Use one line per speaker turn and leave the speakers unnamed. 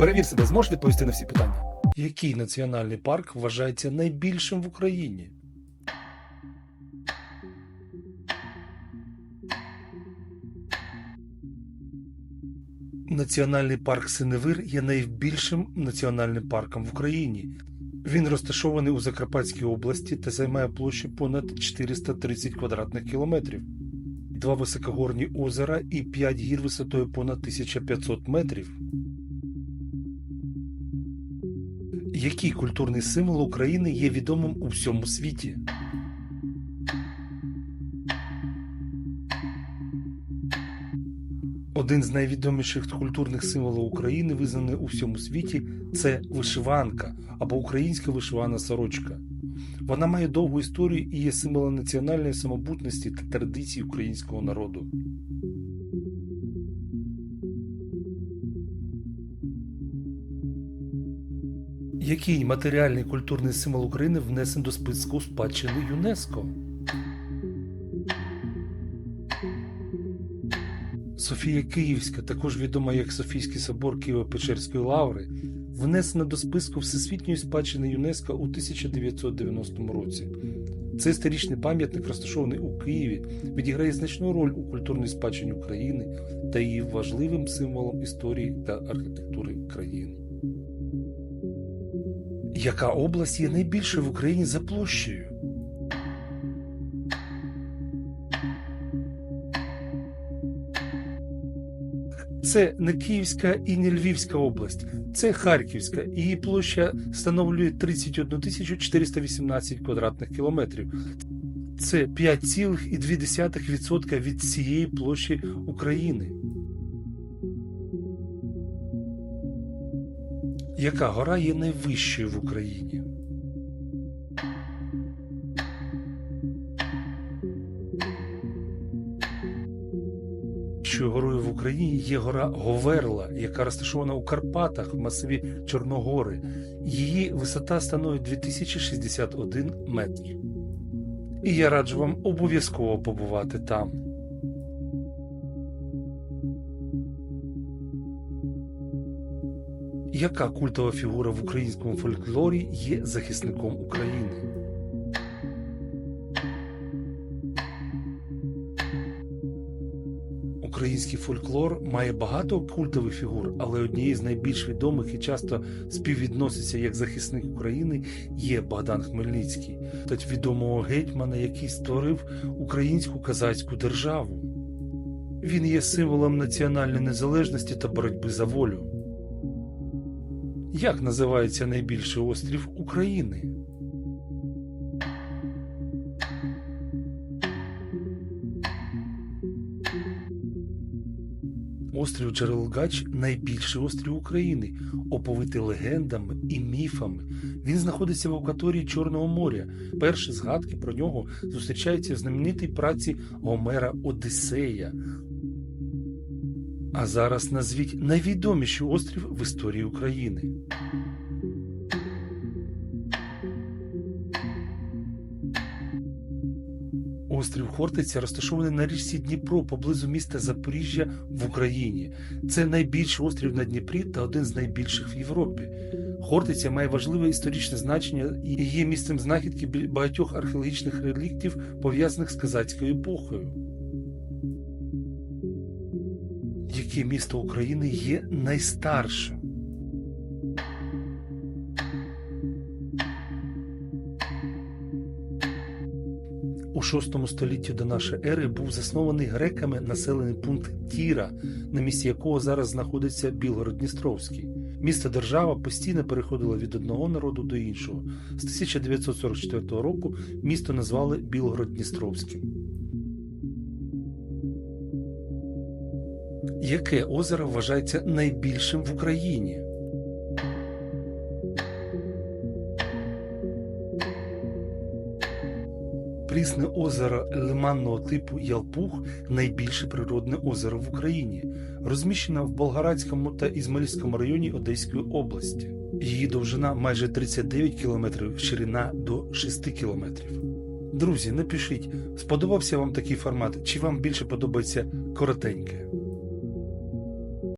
Перевір себе, зможеш відповісти на всі питання.
Який національний парк вважається найбільшим в Україні? Національний парк Синевир є найбільшим національним парком в Україні. Він розташований у Закарпатській області та займає площу понад 430 квадратних кілометрів, два високогорні озера і 5 гір висотою понад 1500 метрів. Який культурний символ України є відомим у всьому світі? Один з найвідоміших культурних символів України, визнаний у всьому світі, це вишиванка або українська вишивана сорочка. Вона має довгу історію і є символом національної самобутності та традицій українського народу. Який матеріальний культурний символ України внесен до списку спадщини ЮНЕСКО? Софія Київська, також відома як Софійський собор Києво-Печерської лаври, внесена до списку Всесвітньої спадщини ЮНЕСКО у 1990 році. Цей історичний пам'ятник, розташований у Києві, відіграє значну роль у культурній спадщині України та є важливим символом історії та архітектури країни. Яка область є найбільшою в Україні за площею? Це не Київська і не Львівська область, це Харківська. Її площа становлює 31 тисячу 418 квадратних кілометрів. Це 5,2% від цієї площі України. Яка гора є найвищою в Україні? Що горою в Україні є гора Говерла, яка розташована у Карпатах в масиві Чорногори. Її висота становить 2061 метр. І я раджу вам обов'язково побувати там. Яка культова фігура в українському фольклорі є захисником України? Український фольклор має багато культових фігур, але однією з найбільш відомих і часто співвідноситься як захисник України є Богдан Хмельницький, тать відомого гетьмана, який створив українську казацьку державу. Він є символом національної незалежності та боротьби за волю. Як називається найбільший острів України? Острів Джерелгач найбільший острів України, оповитий легендами і міфами. Він знаходиться в акваторії Чорного моря. Перші згадки про нього зустрічаються в знаменитій праці Гомера Одіссея. А зараз назвіть найвідоміший острів в історії України. Острів Хортиця розташований на річці Дніпро поблизу міста Запоріжжя в Україні. Це найбільший острів на Дніпрі та один з найбільших в Європі. Хортиця має важливе історичне значення і є місцем знахідки багатьох археологічних реліктів, пов'язаних з казацькою епохою. Яке місто України є найстаршим? У VI столітті до нашої ери був заснований греками населений пункт Тіра, на місці якого зараз знаходиться Білгород-Дністровський. Місто держава постійно переходило від одного народу до іншого. З 1944 року місто назвали Білгород-Дністровським. Яке озеро вважається найбільшим в Україні? Прісне озеро лиманного типу Ялпух найбільше природне озеро в Україні, розміщено в Болгарадському та Ізмаїльському районі Одеської області. Її довжина майже 39 км, ширина до 6 км. Друзі, напишіть, сподобався вам такий формат, чи вам більше подобається коротеньке?